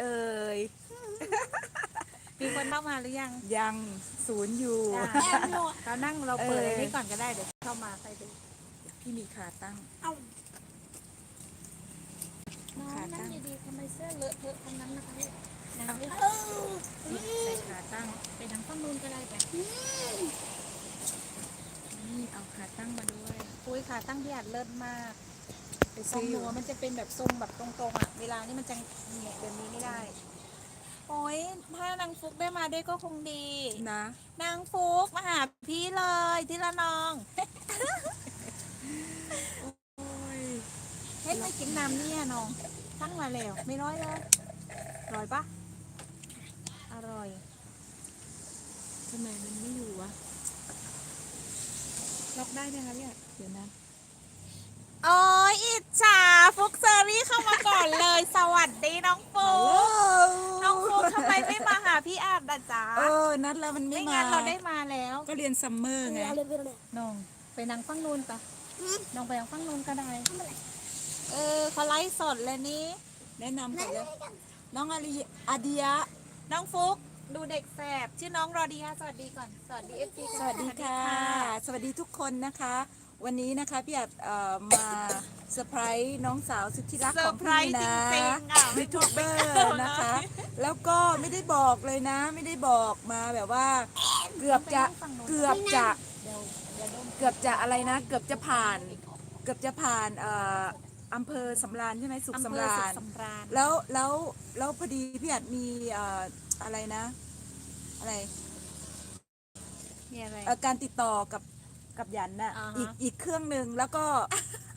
เอ่ย มีคนเข้ามาหรือยังยังศูนย์อยู่ จ้าเรานั่งเราเปิดเอออันนี้ก่อนก็ได้เดี๋ยวเข้ามาใครดูพี่มีขาตั้งเอาน้องขาตั้นั่งงดีๆทำไมเสื้อเลอะเทอะทั้งนั้นนะคะเนี่ยนั่งดิเออใส่ขาตั้ง ไปทางฝั่งนู้นก็ได้ไปนี่เอาขาตั้งมาด้วยอุ้ยขาตั้งพี่อัดเลิศมากไป ทรซื้งอหอนูยู่มันจะเป็นแบบทรงแบบตรงๆอะ เวลานี้มันจะแหงะแบบนี้ไม่ได้ โอ้ยถ้านางฟุกได้มาด้วยก็คงดี นะ นางฟุกมาหาพี่เลยที่ละนองโอ้ยเฮ็ดไม่กินน้ำเนี่ยน้องตั้งมาแล้ว ไม่ร้อยเลยอร่อยปะอร่อยทำไมมันไม่อยู่วะล็อกได้ไหมคะเนี่ยเดี๋ยวนะ โอ้ยอิจฉาฟุกเซอรี่เข้ามาก่อนเลย สวัสดีน้องฟุกน้องฟุกทำไมไม่มาหาพี่อาบดะจ๊ะเออนัดแล้วมันไม่ไม่มางั้นเราได้มาแล้ว ก็เรียนซัมเมอร์ไงเอาเลยเอาเลยน้องไปนั่งฟังนูนปะน้องไปนั่งฟังนูนก็ได้ เออเขาไลฟ์สดเลยนี่แนะนำก่อนเลยน้องอาริอาเดียน้องฟุกดูเด็กแสบชื่อน้องรอดียาสวัสดีก่อน สวัสดีเอฟซีสวัสดีค่ะ สวัสดีทุกคนนะคะ วันนี้นะคะพี่อัดเอ่อมาเซอร์ไพรส์น้องสาวสุดที่รักเซอของร์ไพรพี่ส์จนะริงๆอะยูทูบเบอร์นะคะ แล้วก็ไม่ได้บอกเลยนะ ไม่ได้บอกมาแบบว่า เกือบจะเกือบจะเดี๋ยวเดี๋ยวโดนเกือบจะอะไรนะ เกือบจะผ่าน เกือบจะผ่านเอ่ออำเภอสำราญใช่ไหมสุขอำเภสำอราสุญขสำราญแล้วแล้วแล้วพอดีพี่อัดมีเอ่ออะไรนะ อะไรมีอะไร เอ่อการติดต่อกับ กับยันน่ะอ่าฮะ อีกอีกเครื่องหนึ่งแล้วก็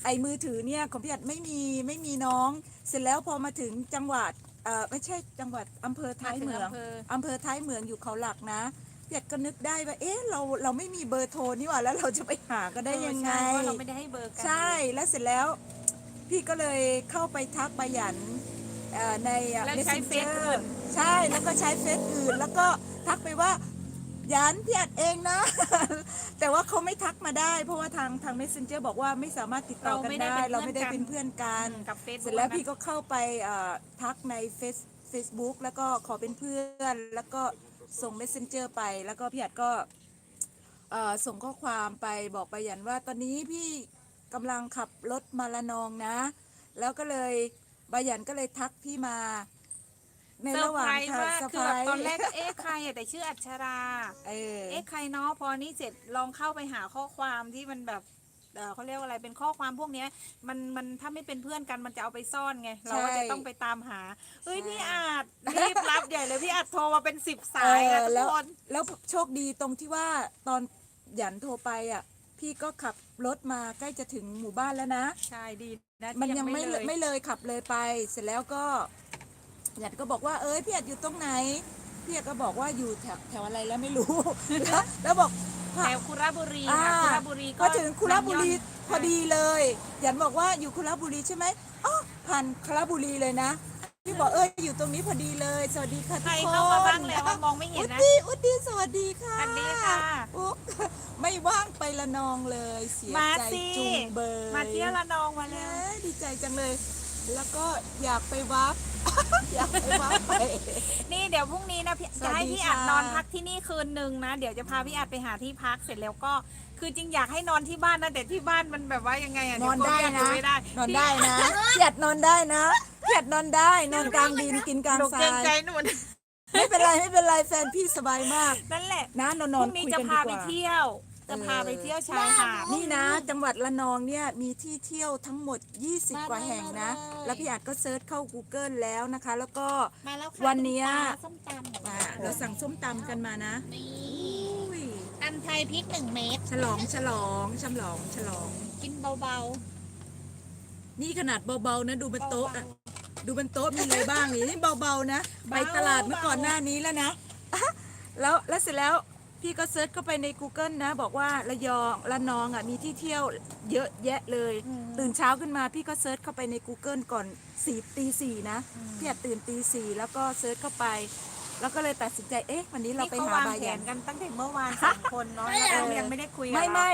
ไอ้มือถือเนี่ยของพี่อัดไม่มีไม่มีน้อง เสร็จแล้วพอมาถึงจังหวัดเอ่อไม่ใช่จังหวัดอำเภอท้ายเหมืองอำเภออำเภอท้ายเหมืองอยู่เขาหลักนะพี่อัดก็นึกได้ว่า เอ๊ะ เราเราไม่มีเบอร์โทรนี่หว่าแล้วเราจะไปหาก็ได้ยังไงใช่เพราะเราไม่ได้ให้เบอร์กันใช่แล้วเสร็จแล้ว พี่ก็เลยเข้าไปทักบายันเอ่อใน แล้วใช้เฟซ Messenger อื่น ใช่แล้วก็ใช้เฟซอื่น แล้วก็ทักไปว่ายันพี่อัดเองนะ แต่ว่าเขาไม่ทักมาได้ เพราะว่าทางทาง messenger บอกว่าไม่สามารถติดต่อกันได้เราไม่ได้เป็นเพื่อนกันกับเฟซเสร็จแล้วพี่ก็เข้าไปเอ่อทักในเฟซ Facebook แล้วก็ขอเป็นเพื่อน แล้วก็ส่ง messenger ไป แล้วก็พี่อัดก็เอ่อส่งข้อความไปบอกไปยันว่าตอนนี้พี่กำลังขับรถมาละนองนะ แล้วก็เลยบายันก็เลยทักพี่มา ในเซอระร์หว่าไพงรส์ทางว่าเซอร์คืไพอรแบบส์ตอนแรกก็เอ๊ะใครอะแต่ชื่ออัชรา เออ เอ๊ะใครเนาะพอนี่เสร็จลองเข้าไปหาข้อความที่มันแบบเอ่อเขาเรียกว่าอะไรเป็นข้อความพวกเนี้ย มันมันถ้าไม่เป็นเพื่อนกันมันจะเอาไปซ่อนไง เราก็จะต้องไปตามหาเฮ้ยพี่อาจรีบรับใหญ่เลยพี่อาจโทรมาเป็นสิบสายนะเออทุแล้กวคนแล้วโชคดีตรงที่ว่าตอนหยันโทรไปอะ พี่ก็ขับรถมาใกล้จะถึงหมู่บ้านแล้วนะ ใช่ดีนะมันที่ยังไม่เลยไม่เลยขับเลยไป เสร็จแล้วก็ หยันก็บอกว่าเอ้ยพี่อัดอยู่ตรงไหนพี่อัดก็บอกว่าอยู่แถวแถวอะไรแล้วไม่รู้ แล้วแล้วบอก แถวคุระบุรีค่ะอ่าคุระบุรีก็พอถึงคุระบุรีน้ำย่นพอดีเลยหยันบอกว่าอยู่คุระบุรีใช่ไหมอ๋อผ่านคุระบุรีเลยนะพี่บอกเอ้ยอยู่ตรงนี้พอดีเลย สวัสดีค่ะใคทุรกคน เข้ามาบ้างแล้วว่ามองไม่เห็อุนนะดดีอุดดีสวัสดีค่ะสวัสดีค่ะอุ๊บไม่ว่างไปละนองเลย เสียมาใจสิ จุงเบยมาเที่ยวละนองมาแหแล้วมดีใจจังเลย แล้วก็อยากไปวับ อยากไปวับไป นี่เดี๋ยวพรุ่งนี้นะพี่สวัจะสดีให้พี่อัดค่ะ นอนพักที่นี่คืนหนึ่งนะ เดี๋ยวจะพาพี่อัดไปหาที่พักเสร็จแล้วก็ คือจริงอยากให้นอนที่บ้านนะแต่ที่บ้านมันแบบว่ายังไงอะนอนได้เยวนะ กลัวพี่อัดอยู่ไม่ได้นอนได้นะเพียดนอนได้นะเพียดนอนได้ นอนกลางดินกินกลางหนูทราเกรงใจยหนูไม่เป็นไรไม่เป็นไรแฟนพี่สบายมาก นั่นแหละนะนอนพนอนรุ่งนี้คุยจะกันดีพากไปว่า เที่ยว จะพาไปเที่ยวชายหาด นี่นะจังหวัดละนองเนี่ยมีที่เที่ยวทั้งหมด 20 กว่าแห่งนะ แล้วพี่อาจก็เซิร์ชเข้า Google แล้วนะคะ แล้วก็มาแล้วค่ะวันเนี้ยปลาส้มตำอ่าเราสั่งส้มตำกันมานะนี่อุ้ยตำไทยพริกหนึ่งเม็ดฉลองฉลองฉลองฉลอง กินเบานี่ขนาดเบาๆนะดูบนโต๊ะอะดูบนโต๊ะมีอะไรบ้างนี่นี่เบาๆนะ ไปตลาดเมื่อก่อนหน้านี้แล้วนะแล้วแล้วเสร็จแล้ว พี่ก็เซิร์ชเข้าไปใน Google นะ บอกว่าระยองระนองอะมีที่เที่ยวเยอะแยะเลยตื่นเช้าขึ้นมาพี่ก็เซิร์ชเข้าไปใน Google ก่อนสี่ตีสี่นะพี่อยากตื่นตีสี่แล้วก็เซิร์ชเข้าไป แล้วก็เลยตัดสินใจเอ๊ะวันนี้ๆเรานี่ไปเขาหาวางบาแผยันนกันตั้งแต่เมื่อวานสองคนเนาะแล้วเรายังไม่ได้คุยกันไม่ไม่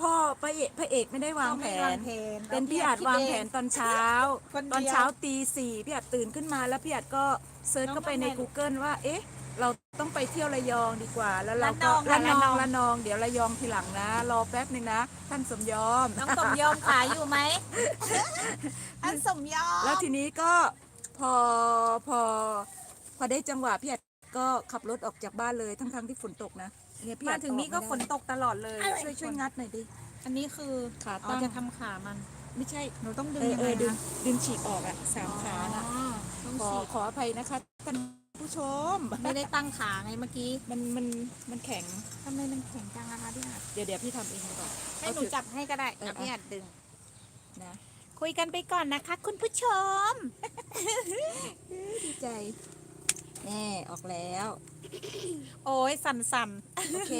พ่อพระเอกพระเอกไม่ได้วางแผเขไม่วานงแผนเป็นพี่อาจวางแผนเรตอนเช้า คนเดียวตอนเช้าตีสี่พี่อาจตื่นขึ้นมาแล้วพี่อาจก็เซิร์ชน้องเข้าไปในทำไง Google ว่าเอ๊ะ เราต้องไปเที่ยวระยองดีกว่า แล้วเราระนก็องค่ะระนองระนองระนอง เดี๋ยวระยองทีหลังนะ รอแป๊บหนึ่งนะ ท่านสมยอม น้องสมยอมขายอยู่ไหม อันสมยอม แล้วทีนี้ก็พอพอ พอได้จังหวะพี่อาจก็ขับรถออกจากบ้านเลยทั้งๆที่ฝนตกนะเนี่ยพี่มาอาจถึงนี่ก็ฝนตกตลอดเลยช่วยช่วยงัดหน่อยดิ อันนี้คือขาอ๋ตั้องจะทำขามัน ไม่ใช่หนูต้องดึงเออยังเอไงอดึงนะดึงฉีกออกอะสามขานะอ๋อต้องขอฉีกขออภัยนะคะท่าน ผู้ชม ไม่ได้ตั้งขาไงเมื่อกี้ มันมันมันแข็งทำไมมันแข็งจังอะคะพี่หัดเดี๋ยวเดี๋ยวพี่ทำเองดีกว่าให้หนูจับให้ก็ได้เอออะพี่หัดดึงนะคุยกันไปก่อนนะคะ คุณผู้ชม ดีใจ แน่ออกแล้ว โอ้ยสั่นโอเค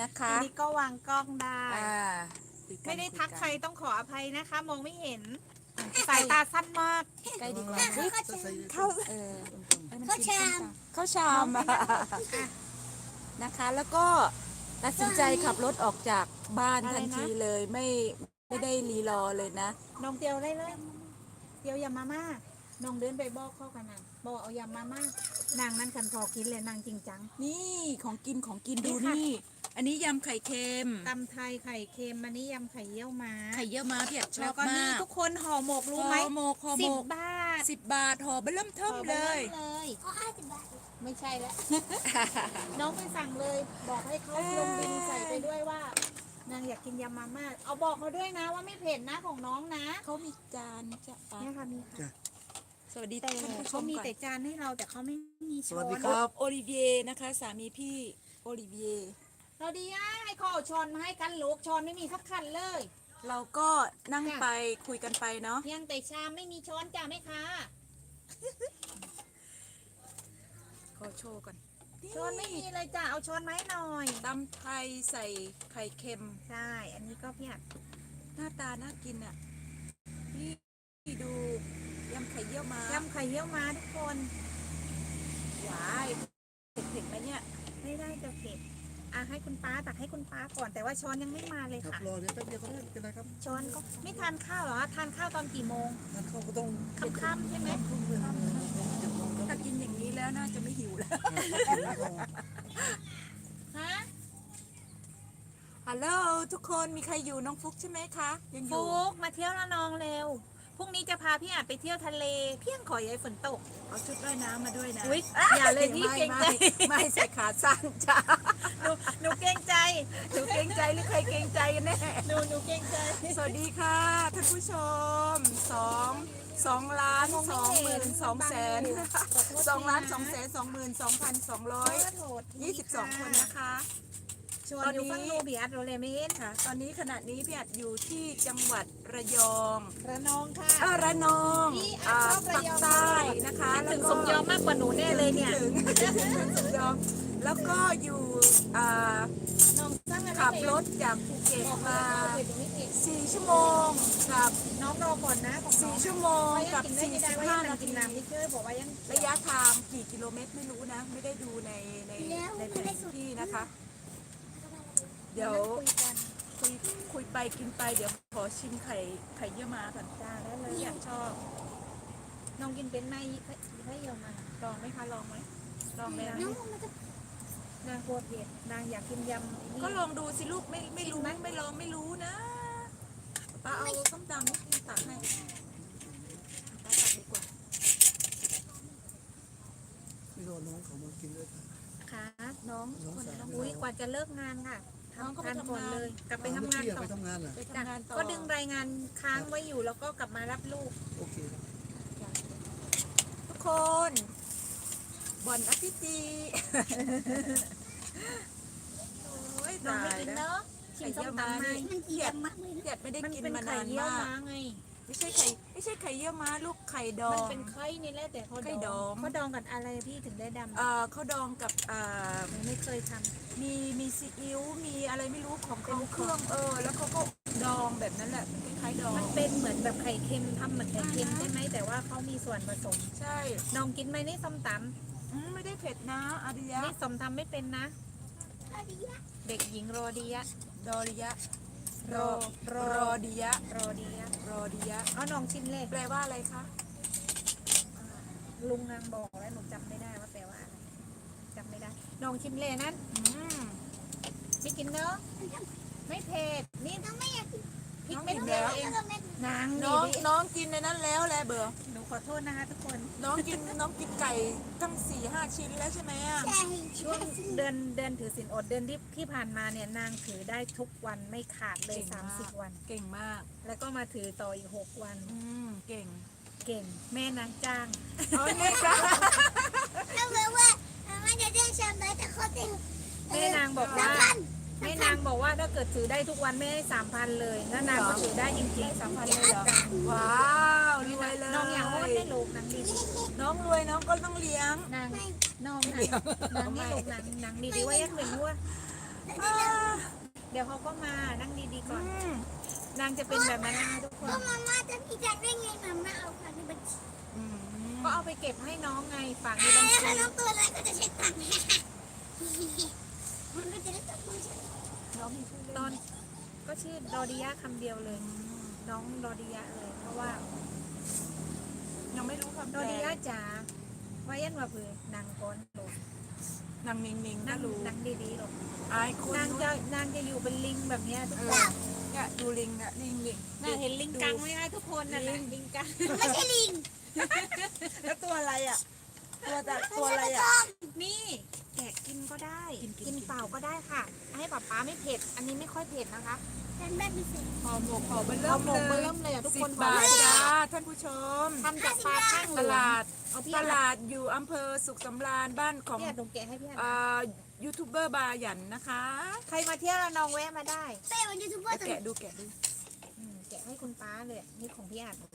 นะๆคะอันนี้ก็วางกล้องได้อ่าคุยกันไม่ได้ยทักนใครต้องขออภัยนะคะ มองไม่เห็น สายตาสั้นมากใกล้ดีกว่าอุ๊ยเข้าเออให้มันเข้ากินชามเข้าชามอะนะคะ แล้วก็ตัดสินใจขับรถออกจากบ้านอะไรทันนะทีเลยไม่ไม่ได้รีรอเลยนะ น้องเตียวได้เลยเตียวยำมาม่าน้องเดินไปบอกเข้ากันนะบอกเอายำมาม่านางนั่นกันพอกินเลยนางจริงจัง นี่ของกินของกินนี่ดูค่ะนี่ อันนี้ยำไข่เค็มตำไทยไข่เค็มอันนี้ยำไข่เยี่ยวม้าไข่เยี่ยวม้าพี่อาจชแล้อวบก็นี่มากทุกคนห่อหมกรู้ไหมห่อหมกห่อหสิมบกบาท สิบบาทห่อเบลเริ่มเทิมเลยห่อไปเลยอ๋อห้าสิบบาทไม่ใช่แล้ว น้องไปสั่งเลย บอกให้เขาลงบินใส่ไปด้วยว่า นางอยากกินยำมาม่าเอาบอกเขาด้วยนะว่าไม่เผ็ดนะของน้องนะเขามีจานจะอะเนี่ยค่ะมีค่ะสวัสดีแต่ท่านผู้ชเขามมีก่อนแต่จานให้เราแต่เขาไม่มีสช้อวัสดีนครับ โอลิเวียนะคะ สามีพี่โอลิเวียเราดีอะให้เขาเอาช้อนมาให้กันลูกช้อนไม่มีสักคันเลย เราก็นั่งไปคุยกันไปเนาะเพียงแต่ชามไม่มีช้อนจ้าไหมคะขอโชว์ก่อนช้อนไม่มีเลยจ้าเอาช้อนมาให้หน่อยตำไทยใส่ไข่เค็มใช่อันนี้ก็พี่อัดหน้าตาน่ากินอะนี่ดูยำไข่เยี่ยวม้ายำไข่เยี่ยวม้าทุกคนหวายเผ็ดๆไหมเนี่ยไม่ได้จะเผ็ด อะให้คุณป้าตักให้คุณป้าก่อนแต่ว่าช้อนยังไม่มาเลยครับค่ะ รอเดี๋ยวแป๊บเดียวก็ได้ไม่เป็นไรครับช้อนก็ไม่ทานข้าวเหรอทานข้าวตอนกี่โมงนั่นเขาก็ต้องค่ำๆใช่ไหมถ้ากินอย่างนี้แล้วน่าจะไม่หิวแล้วฮะฮัลโหลทุกคนมีใครอยู่น้องฟุกใช่ไหมคะยังอฟุยู่กมาเที่ยวละนองเร็ว พรุ่งนี้จะพาพี่อาจไปเที่ยวทะเล เพียงขอย้ายฝนตก เอาชุดว่ายน้ำมาด้วยนะอุ๊ยอย่าเลยพี่ไม่เกรงใจ ไม่ไม่ใส่ขาสั้นจ้าหนูหนูเกรงใจหนูเกรงใจหรือใครเกรงใจกันแน่หนูหนูเกรงใจ สวัสดีค่ะท่านผู้ชมสองสองล้านสองหมื่นสองแสนสองล้านสองแสนสองหมื่นสองพันสองร้อยขโทษทียี่สิบสองคนนะคะ ชวนอยู่ฟังโนเบียดเราเลยไม่เห็นค่ะ ตอนนี้ขณะนี้พี่อัดอยู่ที่จังหวัดระยองระนองค่ะ เออระนองพี่อัดชอบระปักยองใต้นะคะถึงสมยอมมากกว่าหนูแน่เลยเนี่ย ถึงถึงสมยอมแล้วก็อยู่อ่าน้องสร้างอะไรขับรถจากภูเก็ตบอกมามาเผ็ดหรือไม่เผ็ดสี่ชั่วโมงกับน้องรอก่อนนะของน้สี่องชั่วโมงว่ายักับงกินได้สี่ไม่ได้สิบว่าห้ายังนากิทีนน้ำไม่เชื่อบอกว่ายังระยะทางกี่กิโลเมตรไม่รู้นะ ไม่ได้ดูในในในแผนที่นะคะ เดี๋ยวคุยกันคุยคุยไปกินไปเดี๋ยวขอชิมไข่ไข่เยี่ยวม้าก่อนจ้าได้เลยพี่อยากชอบ น้องกินเป็นไหมให้เยอะมาลองไหมคะลองไหมลองไหมนะน้องมันจะนางกลัวเผ็ดนางอยากกินยำนี่ก็ลองดูสิลูกไม่ไม่รู้ชิมไหมไม่ลองไม่รู้นะป้าเอาส้มตำนี่ตักให้ป้าตักดีกว่าไม่รอน้องเขามากินด้วยกันค่ะน้องน้องคนสาวน้องอุ้ยกว่าจะเลิกงานค่ะ น้องเขาไปทานก่อนทำงานเลย กลับไปทำงานเมื่อกี้ต่อไปทำงานอะไปจ้ะทำงานต่อก็ดึงรายงานค้างไว้อยู่แล้วก็กลับมารับลูก โอเคทุกคนบอนอาทิตย์ดีโอ้ยน้องตาไม่ยกินแล้วเนาะชิมส้มตำไหมมันเยี่ยมมากเลยเกียดไม่ได้มันกินเป็นมาไข่นานเยี่ยวมากม้าไง ไม่ใช่ไข่ไม่ใช่ไข่เยี่ยวม้าลูกไข่ดอมันง เป็นไข่นี่แหละแต่เขาไข่ดอง เขาดองกับอะไรพี่ถึงได้ดำเอ่อเขาดองกับอ่าหนูไม่เคยทมีมีซีอิ๊วมีอะไรไม่รู้ของเขาเครื่องเออ แล้วเขาก็ดองแบบนั้นแหละคล้ายๆดอำงมันเป็นเหมือนแบบไข่เค็มทำเหมือนไข่เค็มใช่ไหมแต่ว่าเขามีส่วนผสมใช่น้องกินไหมนี่ส้มตอืมไม่ได้เผ็ดนะอาริำยะนี่สมทำไม่เป็นนะ เด็กหญิงโรดียะ ดอริยะ รอรอดียะรอดีอะรอดียะเอาน้องชิมเลยแปลว่าอะไรคะลุงนางบอกแล้วหนูจำไม่ได้ว่าแปลว่าอะไรจำไม่ได้น้องชิมเลยนั้นอืมไม่กินเนอะไม่เผ็ดนี่น้องไม่อยากกินพริกน้องเม็ดกินเดียวแล้วเองแล้วก็เม็ดนางน้องนี่น้องกินในนั้นแล้วแหละเบอร์หนู ขอโทษนะคะทุกคน น้องกินน้องกินไก่ตั้งสี่ห้าชิ้นแล้วใช่ไหมอะใช่ช่วงเดือนเดือนถือศีลอดเดือนที่ที่ผ่านมาเนี่ยนางถือได้ทุกวันไม่ขาดเลย30วัน เก่งมาก แล้วก็มาถือต่ออีก6วัน อืมเก่งเก่ง แม่นางจ้างอ๋อนี่จ้ะถ้าเกิดว่ามันจะได้ชมได้แต่เขาติดแม่นางบอกว่าพัน แม่นางบอกว่าถ้าเกิดถือได้ทุกวันไม่ให้สามพันเลยแล้วนางก็ถือได้จริงๆสามพันเลยเหรอว้าวรวยเลยน้องอย่างว่าได้ลูกนางดีน้องรวยน้องก็ต้องเลี้ยงนางน้องนางนางนี่ลูกนางนางดีๆว่ายักหนึ่งว่าอ่าเดี๋ยวเขาก็มานั่งดีๆก่อนอืมนางจะเป็นแบบนั้นนะคะทุกคนก็มาม่าจะอีจัดได้ไงมาม่าเอาผ่านในบัญชีอืมก็เอาไปเก็บให้น้องไงฝากในบัญแล้วชีน้องตัวอะไรก็จะใช้ตังค์ มันก็จะได้ตังค์น้องมีชื่อเล่นตอนก็ชื่อดอดิยะคำเดียวเลย น้องดอดิยะเลย เพราะว่ายังไม่รู้คำดแปอลดิยะจ๋าว่ายันว่าเพื่อนางก้อนโลกนางนิงนิงนาน่างรู้นางดีๆหรอกอายคนนางจะนางจะอยู่เป็นลิงแบบเนี้ยทุกเอคอนเนี่ยดูลิงเนี่ยลิงลิงน่าเห็นลิงกังไหมคะทุกคนน่ะนะลิงกัง ไม่ใช่ลิงแล้วตัวอะไรอะตัวแต่ตัวอะไรอะนี่ แกะกินก็ได้กินกิน กินเปล่าก็ได้ค่ะ ให้ป๊าป๊าไม่เผ็ด อันนี้ไม่ค่อยเผ็ดนะคะฉันแบบพิเศษห่อหมกห่อเบลเอามหมกเลเบิ่ยมเลยอะทุกสิคบนบาทบอกจ้าท่านผู้ชม ทำจากปลาข้างเหตลืองลาด เอาพี่ตอาดลาดอยู่อำเภอสุขสำราญบ้านของพี่อาดหนูแกะให้พี่อาดอ่ายูทูบเบอร์บาหยันนะคะใครมาเที่ยวระนองแวะมาได้เป้เป็นยูทูบเบอแล้วร์ตัวแกะดูแกะดู อืมแกะให้คุณป้าเลย นี่ของพี่อาดหนู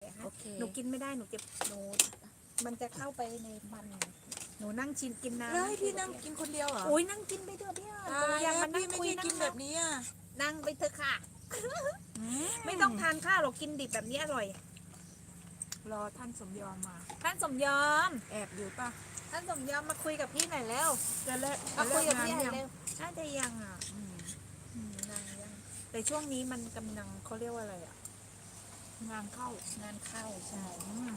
แกะให้โอเค หนูกินไม่ได้หนูเจ็บหนูมันจะเข้าไปในฟันหนู นั่งชินกินน้ำแล้วให้พี่นั่งกินคนเดียวเหรอโอ้ยนั่งกินไปเถอะพี่อาดตายอแล้ย่าวมานั่พี่งไม่คุยได้นั่กินงแบบนี้อะนั่งไปเถอะค่ะอืไม่ต้องทานข้าวหรอกกินดิบแบบนี้อร่อย รอท่านสมยอมมา ท่านสมยอม แอบอยู่ป่ะท่านสมยอมมาคุยกับพี่หน่อยแล้วจะเลิกมาคุยกับพี่หจะน่อยเลิเร็วน่าจะยังอะอืมอืมนางยังแต่ช่วงนี้มันกำลังเขาเรียกว่าอะไรอะ งานเข้างานเข้าใช่อืม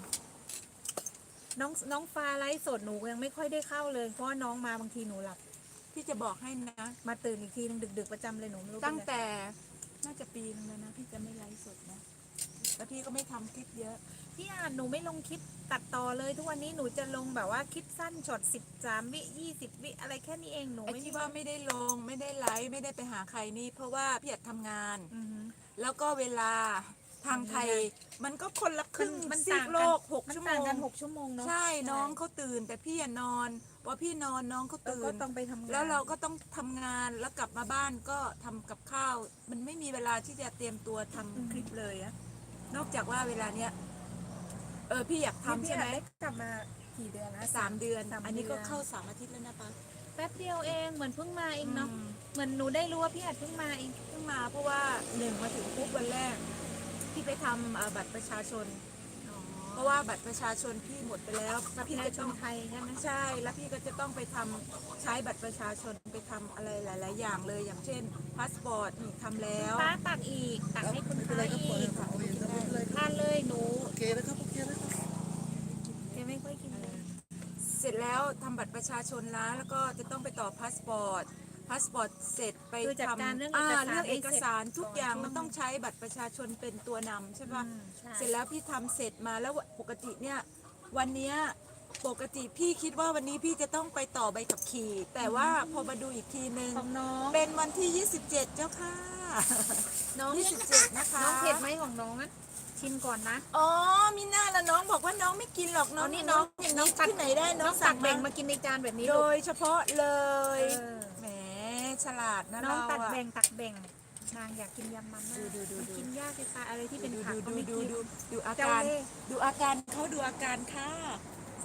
น้องน้องฟ้าไลฟ์สดหนูยังไม่ค่อยได้เข้าเลย เพราะว่าน้องมาบางทีหนูหลับพี่จะบอกให้นะ มาตื่นอีกทีนึงดึก ๆ ประจำเลยหนูไม่รู้เป็นตั้งไรแต่น่าจะปีนึงแล้วนะพี่จะไม่ไลฟ์สดนะแล้วพี่ก็ไม่ทำคลิปเยอะ พี่อ่านหนูไม่ลงคลิปตัดต่อเลย ทุกวันนี้หนูจะลงแบบว่าคลิปสั้นช็อตสิบสามวิยี่สิบวิอะไรแค่นี้เองหนูไอ้ไม่ที่ว่าไม่ได้ลงไม่ได้ไลฟ์ไม่ได้ไปหาใครนี่ เพราะว่าพี่อยากทำงาน อือหือแล้วก็เวลา ทางไทย มันก็คนละครึ่งมันซีต่ากงกันโลกหกมันชั่วโมต่างงกันหกชั่วโมงเนาะ ใช่น้องเขาตื่น แต่พี่อะนอนพอพี่นอนน้องเขาแล้วตื่ก็นต้องไปทำงาน แล้วเราก็ต้องทำงานแล้วกลับมาบ้านก็ทำกับข้าว มันไม่มีเวลาที่จะเตรียมตัวทำคลิปเลยอะนอกจากว่าเวลาเนี้ยเออพี่อยากทำใช่ไหมพี่อ่านด้กลับมากี่เดือนนะสามเดือน สามอันนี้ก็ดืเข้าสามอาทิตย์แล้วนะปะแป๊บเดียวเองเหมือนเพิ่งมาเองเนาะอืมเหมือนหนูได้รู้ว่าพี่อาจเพิ่งมาเอง เพิ่งมาเพราะว่าหนึ่งมาถึงปุ๊บวันแรก พี่ไปทำเอ่อบัตรประชาชน เพราะว่าบัตรประชาชนพี่หมดไปแล้วแบบพี่นายก็ชต้อนงไทยใช่ไหมใช่แล้วพี่ก็จะต้องไปทำใช้บัตรประชาชนไปทำอะไรหลาย ๆ อย่างเลยอย่างเช่นพาสปอร์ตนี่ทำแล้วป้าตักอีก ตักให้คุณไม่เป็นป้าไรครับปล่อยอีกครับโอเคครับไม่เป็นไรครับทานเลยหนูโอเคนะครับโอเคนะครับแกไม่ค่อยกินเลยเสร็จแล้วทำบัตรประชาชนแล้วแล้วก็จะต้องไปต่อพาสปอร์ต พาสปอร์ตเสร็จไปคือจัดทำการเรื่องอ่าเอกสารเรื่องเอกสารให้เสร็จทุกอย่างก่อนมันต้องใช้บัตรประชาชนเป็นตัวนำใช่ปะ อืมใช่ เสร็จแล้วพี่ทำเสร็จมาแล้วปกติเนี่ย วันเนี้ยปกติพี่คิดว่าวันนี้พี่จะต้องไปต่อใบขับขี่ แต่ว่าพอมาดูอีกทีนึง ของน้องเป็นวันที่ 27 เจ้าค่ะ น้อง27 นะคะน้องเผ็ดไหมของน้องอะชิมก่อนนะ อ๋อมีหน้าละน้องบอกว่าน้องไม่กินหรอกน้องอ๋อนี่นี่น้น้อองงอย่างน้อนี้งตัด ที่ไหนได้น้น้อองงสั่ตังกแบ่งมามากินในจานแบบนี้โดลูกยเฉพาะเลย เออแหม ฉลาดนะน้องเราตักอะแบ่งตักแบ่งนางอยากกินยำมาม่าดูดูดูดูกินยากเลยค่ะอะไรที่เป็นดูผักก็ดูไม่ดูกินดูดูอาเจ้าการเล่ห์ดูอาการเขาดูอาการค่ะ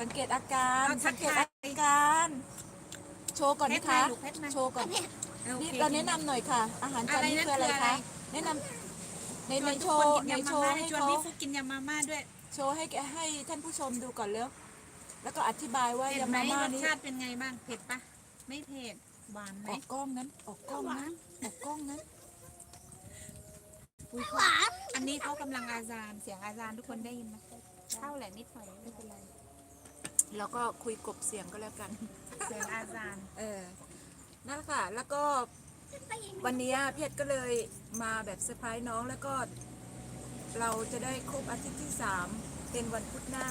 สังเกตอาการเอาทัสักงเกตทายอาการ โชว์ก่อนเพนะชรมาคะลูกเพชรมาโชว์ก่อนโอนี่คเราแนะนำหน่อยค่ะ อาหารจานนี้อะไรนะคืออะไรคืออะไรคะแนะนำในในโชชวนว์ทุกคนกินในยำโชมาว์ม่าให้ชวนเขาพี่ฟุกกินยำมาม่าด้วย โชว์ให้แกให้ท่านผู้ชมดูก่อนเร็วแล้วก็อธิบายว่าเผ็ดยำไหมมาม่ารสนี้ชาติเป็นไงบ้างเผ็ดปะไม่เผ็ด หวานไหมออกกล้องนั้นออกกล้องนั้นออกกล้องนั้นอุ๊ยหวานอันนี้เขากำลังอาจารย์เสียงอาจารย์ทุกคนได้ยินไหมเข้าแหละนิดหน่อยไม่เป็นไรแล้วก็คุยกบเสียงก็แล้วกัน เสียงอาจารย์ เออนั่นแหละค่ะ แล้วก็ไปอีกวันนี้เพชรก็เลยมาแบบเซอร์ไพรส์น้องแล้วก็ เราจะได้ครบอาทิตย์ที่สามเป็นวันพุธหน้า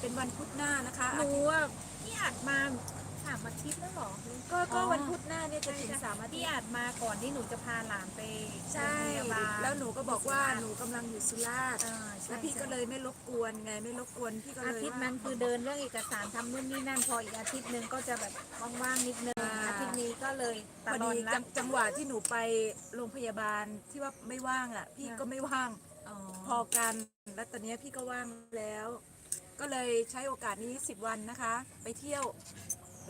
เป็นวันพุธหน้านะคะ หนูอะพี่อาจมา สามอาทิตย์แล้วเหรอก็ก็อ๋อวันพุธหน้าเนี่ยจะถึงสามอาทิพี่ตย์อาจมาก่อนที่หนูจะพาหลานไปใช่ โรงพยาบาล แล้วหนูก็บอกว่าหนูกำลังอยู่สุราษฎร์อ่าใช่ แล้วพี่ก็เลยไม่รบกวนไงไม่รบกวนพี่ก็เลยอาทิตย์นั้นคือเดินเรื่องเอกสารทำนู่นนี่นั่นพออีกอาทิตย์หนึ่งก็จะแบบว่างๆนิดนึงอาทิตย์นี้ก็เลยพตะอลอดีนละจังจังหวะที่หนูไปโรงพยาบาลที่ว่าไม่ว่างอะ พี่ก็ไม่ว่าง อ๋อพอกัน แล้วตอนนี้พี่ก็ว่างแล้ว ก็เลยใช้โอกาสนี้ 10 วันนะคะ ไปเที่ยว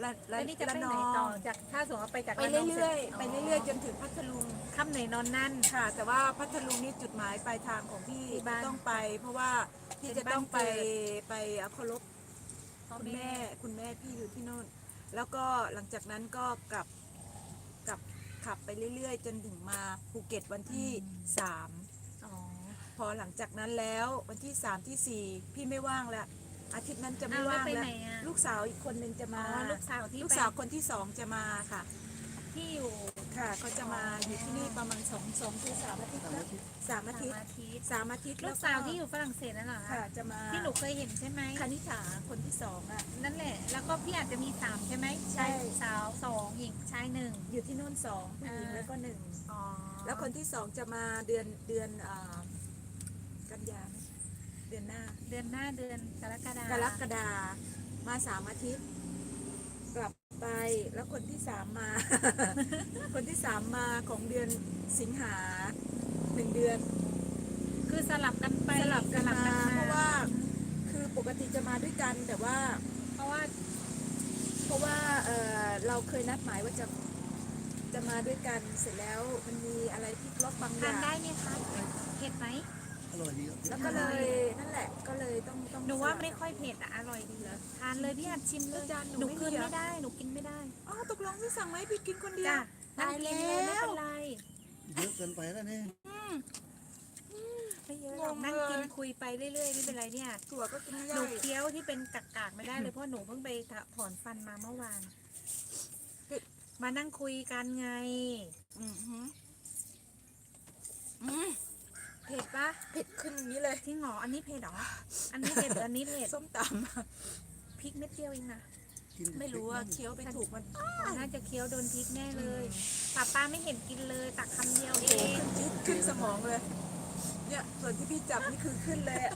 ละละแล้วนี่จะละไปนไหนอต่องจากถ้าสมมติว่าไปจากไประนองเรื่อยสๆไปเรื่อยๆจนถึงพัทลุงค่ำไหนนอนนั่น ค่ะ แต่ว่าพัทลุงนี่จุดหมายปลายทางของพี่ที่บ้านต้องไป เพราะว่าพี่เป็นจะต้องไปบ้านเกิด ไปเคารพคุณแม่คุณแม่พี่อยู่ที่โน่น แล้วก็หลังจากนั้นก็กลับกลับขับไปเรื่อยๆ จนถึงมาภูเก็ตวันที่สามอ๋อพอหลังจากนั้นแล้ววันที่สามที่สี่พี่ไม่ว่างแล้ว อาทิตย์นั้นจะไม่อ้าวแล้วว่างไปแล้วไหนอะลูกสาวอีกคนนึงจะอ๋มาอลูกสาวที่ลูกไปสาวคนที่สองจะมาค่ะ ที่อยู่ค่ะเขาจะมาอยู่ที่นี่ประมาณสองสองถึงสามอาทิตย์แล้วสามอาสาทิตมย์อาทิตย์สามอาทิตย์ลูกสาวที่อยู่ฝรั่งเศสนั่นเหรอค่ะคะจะมาที่หนูเคยเห็นใช่ไหมคณิษฐาคนที่สองอะนั่นแหละ แล้วก็พี่อาจจะมีสามใช่ไหมใช่ชายสาวสองหญิงชายหนึ่งอยู่ที่นู่นสองผู้หญิงอ่าแล้วก็หนึ่งอ๋อแล้วคนที่สองจะมาเดือนเดือนอ่ากันยาไหมเดือนหน้า เดือนหน้าเดือนกรกฎากรกฎามาสามอาทิตย์ กลับไปแล้วคนที่สามมา คนที่สามมาของเดือนสิงหาหนึ่งเดือน คือสลับกันไปสลับกันมาสลัเพราะว่า คือปกติจะมาด้วยกันแต่ว่า เพราะว่า เพราะว่าเออเราเคยนัดหมายว่าจะจะมาด้วยกันเสร็จแล้วมันมีอะไรพลิกล็อกบางอทานย่างได้ไหมคะเผ็ดไหม อร่อยดีครับแล้วก็เลยนั่นแหละก็เลยต้องต้องหนูว่าสลับไม่ค่อยเผ็ดอะอร่อยดีเหรอทานเลยพี่อาจชิมเลยจานหนูหนูไม่กินมีเหรอไม่ได้หนูกินไม่ได้อ๋อตกลงที่สั่งไหมาให้พี่กินคนเดียวจ้ะนั่งตายกิแล้นเลยไม่วเป็นไรเยอะเกินไปแล้วเนี่ยไม่เยอะหรอกงงนั่งกินเลยคุยไปเรื่อยๆไม่เป็นไรเนี่ยถั่วก็กินไม่หได้นูเคี้ยวที่เป็นกากๆไม่ได้เลยเพราะหนูเพิ่งไปถอนฟันมาเมื่อวาน มานั่งคุยกันไง อือหืออืม เผ็ดปะเผ็ดขึ้นอย่างนี้เลยที่หงออันนี้เผ็ดเหรอ อันนี้เผ็ดหรืออันนี้เผ็ด ส้มตพริกเม็ดเดียวเองนะกินำไม่รู้ว่าเคี้ยวไปถูกมันน่าจะเคี้ยวโดนพริกแน่เลยป้าป้าไม่เห็นกินเลยตักคำเดียวเอโอ้งขึ้นจิ๊ดขึ้นสมองเลย เนี่ยส่วนที่พี่จับนี่คือขึ้นเลยอะ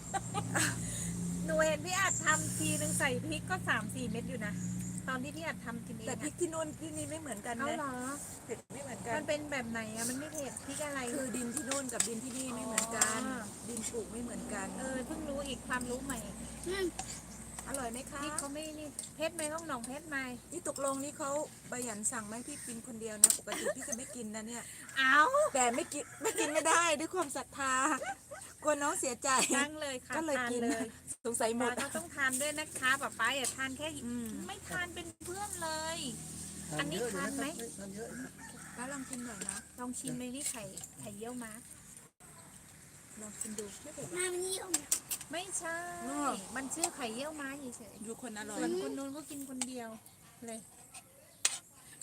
หนูเห็นพี่อาจทำทีนึงใส่พริกก็สามสี่เม็ดอยู่นะ ตอนที่พี่อาจทำกินเองแต่พริกที่นู่นที่นี่ไม่เหมือนกันเอานะเหรอ เผ็ดไม่เหมือนกัมันนเป็นแบบไหนอะมันไม่เผ็ดพริกอะไร คือดินที่นู่นกับดินที่นี่ไม่เหมือนกัน อ๋อ ดินปลูกไม่เหมือนกัน เออเพิ่งรู้อีกความรู้ใหม่อืมอร่อยไหมคะพริกเขาไม่นี่เพชรไหมห้องหนองเพชรไหมนี่ตกลงนี่เขาใบหยันสั่งไหมพี่กินคนเดียวนะปกติพี่จะไม่กินนะเนี่ย เอาแต่ไม่กินไม่กินไม่ได้ด้วยความศรัทธา กลัวน้องเสียใจนั่งเลยค่ะก็เลยทานกินเลยสงสัยหมป้าดก็ต้องทานด้วยนะคะป้าป้าอย่าทานแค่อืม ไม่ทานเป็นเพื่อนเลย อัทานนนี้เยอะอยู่ทานนะไหมครับทานเยอะนะแล้วลองกินหน่อยนะลองชิมเลยนี่ไข่ไข่เยี่ยวม้าลองกินดูไม่เผ็ดหรอกมามันนิยมไม่ใช่ อ้อ มันชื่อไข่เยี่ยวม้าเฉยดูคนอๆร่อยส่วนคนนู้นก็กินคนเดียวเลย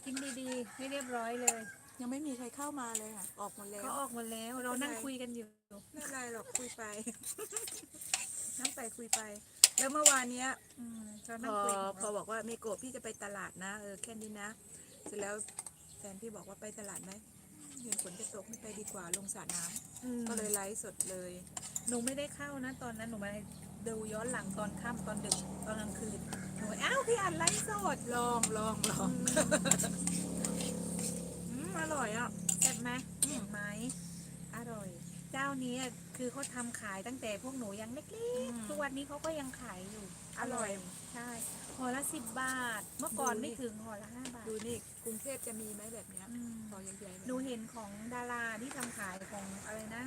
กินดีๆให้เรียบร้อยเลย ยังไม่มีใครเข้ามาเลยค่ะ ออกหมดแล้วเขาออกหมดแล้ว เรานั่งคุยกันอยู่ ไม่เป็นไรหรอกคุยไป นั่งไปคุยไป แล้วเมื่อวานเนี้ยอืมเราพนั่งอคุยกันพอบอกว่าเมโกะพี่จะไปตลาดนะเออแค่นี้นะ เสร็จแล้วแฟนพี่บอกว่าไปตลาดไหมเห็นฝนจะตกไม่ไปดีกว่าลงสระน้ำอืมก็เลยไลฟ์สดเลย หนูไม่ได้เข้านะ ตอนนั้นหนูมาดูย้อนหลังตอนค่ำตอนดึกตอนกลางคืนหนูอ้าวพี่อันไลฟ์สดลองลองลอง อืมอร่อยอะแซ่บไหมเห็นไหมอร่อย เจ้านี้อะคือเขาทำขายตั้งแต่พวกหนูยังเล็กอืมๆทุกวันนี้เขาก็ยังขายอยู่ อร่อย ใช่ห่อละสิบบาท เมื่อก่อนดูนี่ไม่ถึงห่อละห้าบาท ดูนี่กรุงเทพจะมีไหมแบบเนี้ยอืมพอใหญ่ๆเลยหนูเห็นของดาราที่ทำขายของอะไรนะ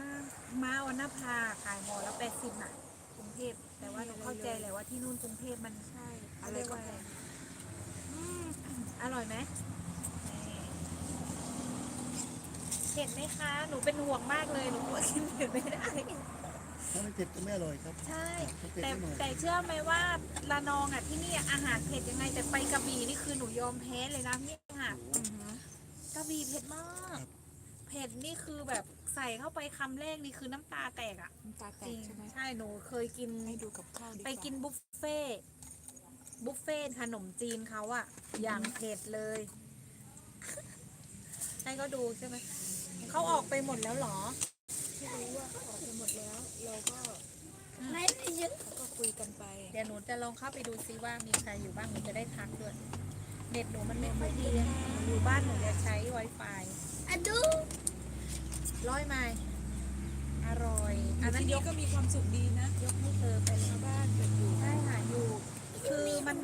มาวันนภาขายห่อละแปดสิบอะกรุงเทพแต่ว่าหนูเข้าใจแหละว่าที่นู่นกรุงเทพมันใช่อะไรก็แพงอืมอร่อยไหมนี่ เชผ็ดไหมคะ หนูเป็นห่วงมากเลย หนูกลัวกินเผ็ดไม่ได้ ถ้าไม่เผ็ดก็ไม่อร่อยครับใช่ถ้าเผ็ดแต่นิดหน่อยแต่เชื่อไหมว่าละนองอะที่นี่อาหารเผ็ดยังไง แต่ไปกระบี่นี่คือหนูยอมแพ้เลยนะพี่ค่ะกระบี่เผ็ดมาก เผ็ดนี่คือแบบใส่เข้าไปคำแรกนี่คือน้ำตาแตกอะน้ำตาแตจริกงใช่ไหมใช่หนูเคยกิน ให้ดูกับข้าวดีว่าไปกินบุฟเฟ่ต์บุฟเฟ่ต์ขนมจีนเขาอะอย่างเผ็ดเลยให้ก็ดูใช่ไหม เขาออกไปหมดแล้วเหรอที่รู้ว่าเขาออกไปหมดแล้ว เราก็ไม่ได้เยอะเราก็คุยกันไป เดี๋ยวหนูจะลองเข้าไปดูซิว่ามีใครอยู่บ้างหนูจะได้ทักด้วยเน็ตหนูมันไม่ค่อยดีอะหนูอยู่บ้านหนูจะใช้ Wi-Fi อะดู ร้อยไมล์อร่อยอันนั้นที่ยนี่กก็มีความสุขดีนะ ยกให้เธอไปเลยชาวบ้านแบบอยู่ใช่ค่ะอยู่ คือมัน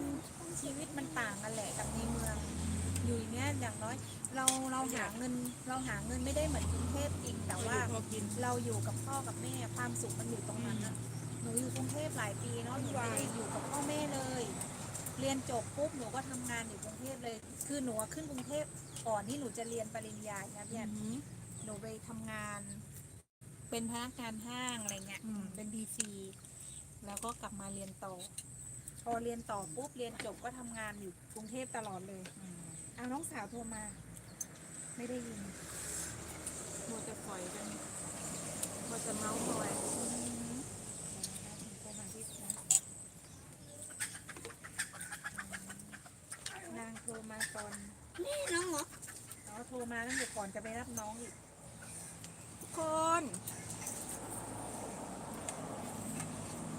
ชีวิตมันต่างกันแหละกับในเมือง อยู่อย่างเนี้ยอย่างน้อยเราเราหาเงินเราหาเงินไม่ได้เหมือนกรุงเทพจริงแต่ว่าพอกิน เราอยู่กับพ่อกับแม่ความสุขมันอยู่ตรงนั้นอะหนูอยู่กรุงเทพหลายปีเนาะหนูไม่ได้อยู่กับพ่อแม่เลย เรียนจบปุ๊บหนูก็ทำงานอยู่กรุงเทพเลย คือหนูอะขึ้นกรุงเทพก่อนที่หนูจะเรียนปริญญาเนี่ยพี่อันหนูไปทำงาน เป็นพนักงานห้างอะไรเงี้ยอืม เป็นดีซีแล้วก็กลับมาเรียนต่อ พอเรียนต่อปุ๊บเรียนจบก็ทำงานอยู่กรุงเทพตลอดเลย เอาน้องสาวโทรมา ไม่ได้ยินมัวแต่ปล่อยกันมัวแต่เมาส์มอยนางโทรมาตอนนี่น้องเหรอเขาโทรมาตั้งแต่ก่อนจะไปรับน้องอีกทุกคน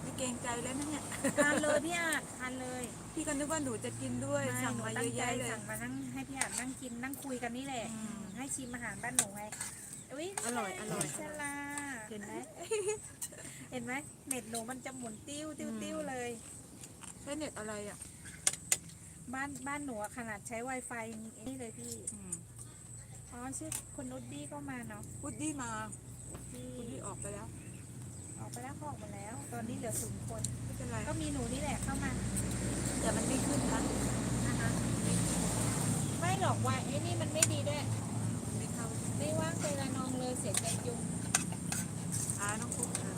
ไม่ เกรงใจแล้วนะเนี่ยทานเลยพี่อาจทานเลยพี่ก็นึกว่าหนูจะกินด้วยไม่สั่งหนูมาตั้เยงอะใจแยะเลยสั่งมานั่งให้พี่อาจนั่งกินนั่งคุยกันนี่แหละ อืม ให้ชิมอาหารบ้านหนูไงอุ๊ยอร่อยอร่อย ชลาเห็นไหมเห็นไหมเน็ตหนูมันจะหมุนติ้วติ้วติ้วเลย ใช้เน็ตอะไรอะบ้านบ้านหนูอะขนาดใช้ Wi-Fi ยังนี่เลยพี่อืมอ๋อชื่อคุณนุชดี้ก็มาเนาะพุดดี้มาที่พุดดี้ออกไปแล้ว ออกไปแล้วเขาออกมาแล้ว ตอนนี้เหลือศูนย์คน ไม่เป็นไรก็มีหนูนี่แหละเข้ามา แต่มันไม่ขึ้นนะนะคะไม่หรอกว่าไอ้นี่มันไม่ดีด้วย ไม่เข้าไม่ว่างไปละนองเลยเสียใจยุงอ่าน้องฟุ๊กอะ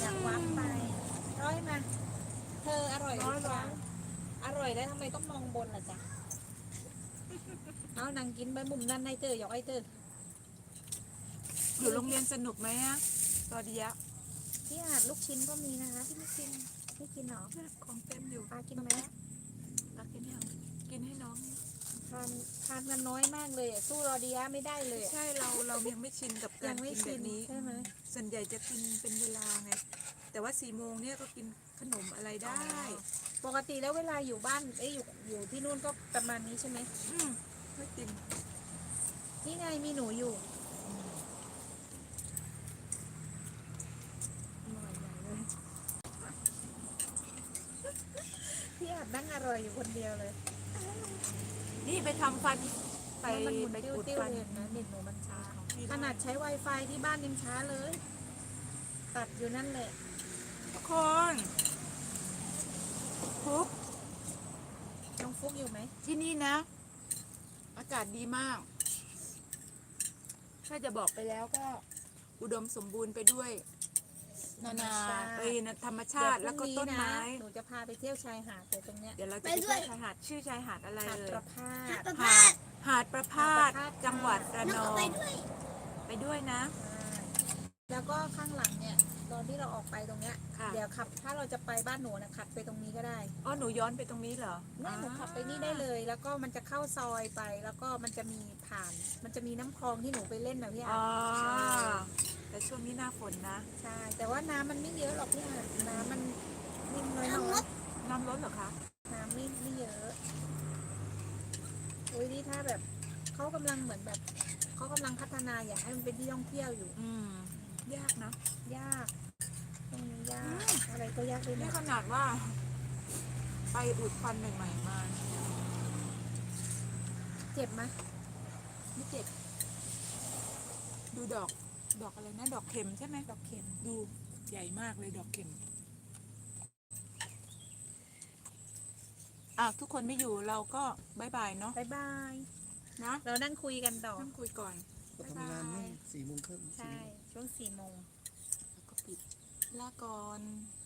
อยากวับไป ร้อยมา เธออร่อยหรือเปล่าอร่อยแล้วทำไมต้องมองบนล่ะจ๊ะ เอานางกินไปมุมนั้นในเตออยากไอ้เตอ อยู่โรงเรียนสนุกไหมอะตอนดีอะพี่อาจลูกชิ้นก็มีนะคะที่ไม่กินไม่กินหรอของเต็มอยู่ปลากินไหมรักกินยังกินให้น้องทานทานกันน้อยมากเลยอะสู้รอดียะไม่ได้เลยอะใช่เราเรายังไม่ชินกับยัการงไม่กินชิแบนบนี้ใช่ไหมส่วนใหญ่จะกินเป็นเวลาไงแต่ว่าสี่โมงเนี่ยก็กินขนมอะไรได้ ปกติแล้วเวลาอยู่บ้านเอ้ยอยู่อยู่ที่นู่นก็ประมาณนี้ใช่ไหมอืมไม่กินนี่ไงมีหนูอยู่อร่อยใหญ่เลย พี่อาจนั่งอร่อยอยู่คนเดียวเลยนี่ไปทำฟันไปมันหมุนไปติ้วอุดติ้วฟันเห็นนะเน็ตหนูมันช้าไม่ไขนาดใช้ Wi-Fi ที่บ้านยังช้าเลย ตัดอยู่นั่นแหละ ทุกคนฟุกน้องฟุกอยู่ไหมที่นี่นะ อากาศดีมาก ถ้าจะบอกไปแล้วก็ อุดมสมบูรณ์ไปด้วย นานาเอ้ยนะธรรมชาติแล้วก็ต้นไม้หนูจะพาไปเที่ยวชายหาดแต่ตรงเนี้ยเดี๋ยวเราจะไปเที่ยวชายหาดชื่อชายหาดอะไรหาดเลปยระพาสประหาพาดสหาดประพาสหาดประพาสจังหวัดระน้องนอก็ไปงด้วยไปด้วยนะ แล้วก็ข้างหลังเนี่ยตอนที่เราออกไปตรงเนี้ยค่ะเดี๋ยวขับ ถ้าเราจะไปบ้านหนูนะขับไปตรงนี้ก็ได้อ๋อหนูย้อนไปตรงนี้เหรอเนี่ยหนูขับไปนี่ได้เลย แล้วก็มันจะเข้าซอยไปแล้วก็มันจะมีผ่าน มันจะมีน้ำคลองที่หนูไปเล่นนะพี่อ๋อาอใช่ แต่ช่วงนี้หน้าฝนนะ ใช่ แต่ว่าน้ำมันไม่เยอะหรอกพี่อาน้ำมันนิ่มน้อยทำรถน้ำล้นเหรอคะๆน้ำไม่ไม่เยอะโอ้ยนี่ถ้าแบบเขากำลังเหมือนแบบเขากำลังพัฒนาอยากให้มันเป็นที่ท่องเที่ยวอยู่ อืม ยากนะ ยากตรงนี้ยาก อะไรก็ยากเลยนี่นะขนาดว่า ไปอุดฟันใหม่ๆมา เจ็บไหมไม่เจ็บ ดูดอก ดอกอะไรนะ ดอกเข็มใช่ไหมดอกเข็มดูใหญ่มากเลยดอกเข็มอะทุกคนไม่อยู่เราก็บายบายเนาะบายบาย นะเรานั่งคุยกันต่อต้องคุยก่อนก็ทำงานนี่สี่โมงครึ่งใช่ ช่วงสี่โมงแล้วก็ปิดลาก่อนบ